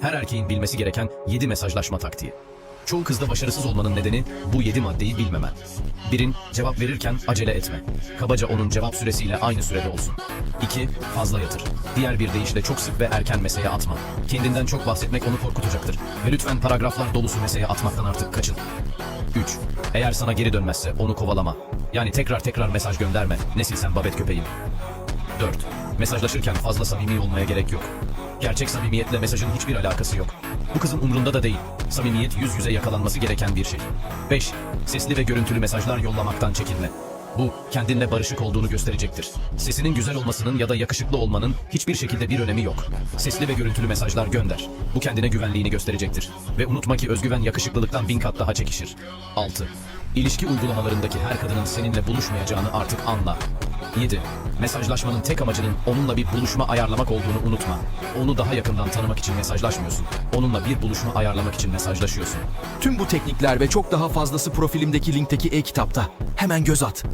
Her erkeğin bilmesi gereken 7 mesajlaşma taktiği. Çoğu kızda başarısız olmanın nedeni bu 7 maddeyi bilmemen. Birin, cevap verirken acele etme. Kabaca onun cevap süresiyle aynı sürede olsun. 2. Fazla yatır. Diğer bir deyişle çok sık ve erken meseye atma. Kendinden çok bahsetmek onu korkutacaktır. Ve lütfen paragraflar dolusu meseye atmaktan artık kaçın. 3. Eğer sana geri dönmezse onu kovalama. Yani tekrar tekrar mesaj gönderme. Nesil sen babet köpeğim. 4. Mesajlaşırken fazla samimi olmaya gerek yok. Gerçek samimiyetle mesajın hiçbir alakası yok. Bu kızın umrunda da değil. Samimiyet yüz yüze yakalanması gereken bir şey. 5. Sesli ve görüntülü mesajlar yollamaktan çekinme. Bu, kendinle barışık olduğunu gösterecektir. Sesinin güzel olmasının ya da yakışıklı olmanın hiçbir şekilde bir önemi yok. Sesli ve görüntülü mesajlar gönder. Bu kendine güvenliğini gösterecektir. Ve unutma ki özgüven yakışıklılıktan bin kat daha çekişir. 6. İlişki uygulamalarındaki her kadının seninle buluşmayacağını artık anla. 7. Mesajlaşmanın tek amacının onunla bir buluşma ayarlamak olduğunu unutma. Onu daha yakından tanımak için mesajlaşmıyorsun. Onunla bir buluşma ayarlamak için mesajlaşıyorsun. Tüm bu teknikler ve çok daha fazlası profilimdeki linkteki e-kitapta. Hemen göz at.